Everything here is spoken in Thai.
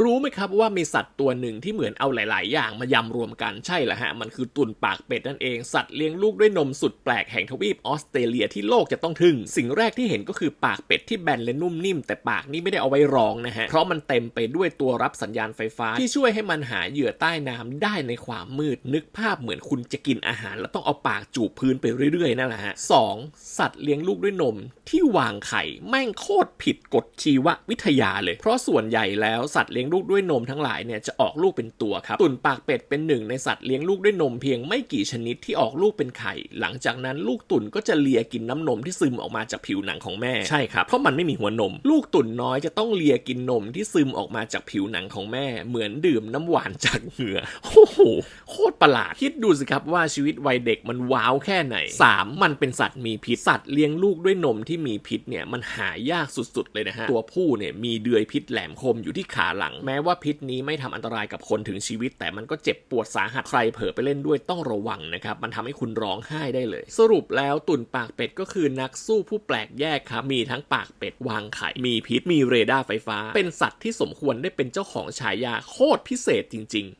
รู้ไหมครับว่ามีสัตว์ตัวหนึ่งที่เหมือนเอาหลาย ๆ อย่างมายำรวมกันใช่ละฮะ มันคือตุ่นปากเป็ดนั่นเอง สัตว์เลี้ยงลูกด้วยนมสุดแปลกแห่งทวีปออสเตรเลียที่โลกจะต้องทึ่ง สิ่งแรกที่เห็นก็คือปากเป็ดที่แบนและนุ่มนิ่ม แต่ปากนี่ไม่ได้เอาไว้รองนะฮะ เพราะมันเต็มไปด้วยตัวรับสัญญาณไฟฟ้า ที่ช่วยให้มันหาเหยื่อใต้น้ำได้ในความมืด นึกภาพเหมือนคุณจะกินอาหาร แล้วต้องเอาปากจูบพื้นไปเรื่อย ๆ นั่นแหละฮะสองสัตว์เลี้ยงลูกด้วยนม ที่วางไข่แม่งโคตรผิดกฎชีววิทยาเลย เพราะส่วนใหญ่แล้วสัตว์เลี้ยงลูกด้วยนมทั้งหลายเนี่ยจะออกลูกเป็นตัวครับ ตุ่นปากเป็ดเป็นหนึ่งในสัตว์เลี้ยงลูกด้วยนมเพียงไม่กี่ชนิดที่ออกลูกเป็นไข่ หลังจากนั้นลูกตุ่นก็จะเลียกินน้ำนมที่ซึมออกมาจากผิวหนังของแม่ใช่ครับเพราะมันไม่มีหัวนม ลูกตุ่นน้อยจะต้องเลียกินนมที่ซึมออกมาจากผิวหนังของแม่ เหมือนดื่มน้ำหวานจากเหงื่อโอ้โหโคตรประหลาดคิดดูสิครับว่าชีวิตวัยเด็กมันว้าวแค่ไหน 3. มันเป็นสัตว์มีพิษสัตว์เลี้ยงลูกด้วยนมที่มีพิษเนี่ยมันหายากสุดๆเลยนะฮะตัวผู้เนี่ยมีเดือยพิษแหลมคมอยู่ที่ขาหลังแม้ว่าพิษนี้ไม่ทำอันตรายกับคนถึงชีวิต แต่มันก็เจ็บปวดสาหัสใครเผลอไปเล่นด้วยต้องระวังนะครับ มันทำให้คุณร้องไห้ได้เลย สรุปแล้วตุ่นปากเป็ดก็คือนักสู้ผู้แปลกแยกครับมีทั้งปากเป็ดวางไข่มีพิษมีเรดาร์ไฟฟ้า เป็นสัตว์ที่สมควรได้เป็นเจ้าของฉายาโคตรพิเศษจริง ๆ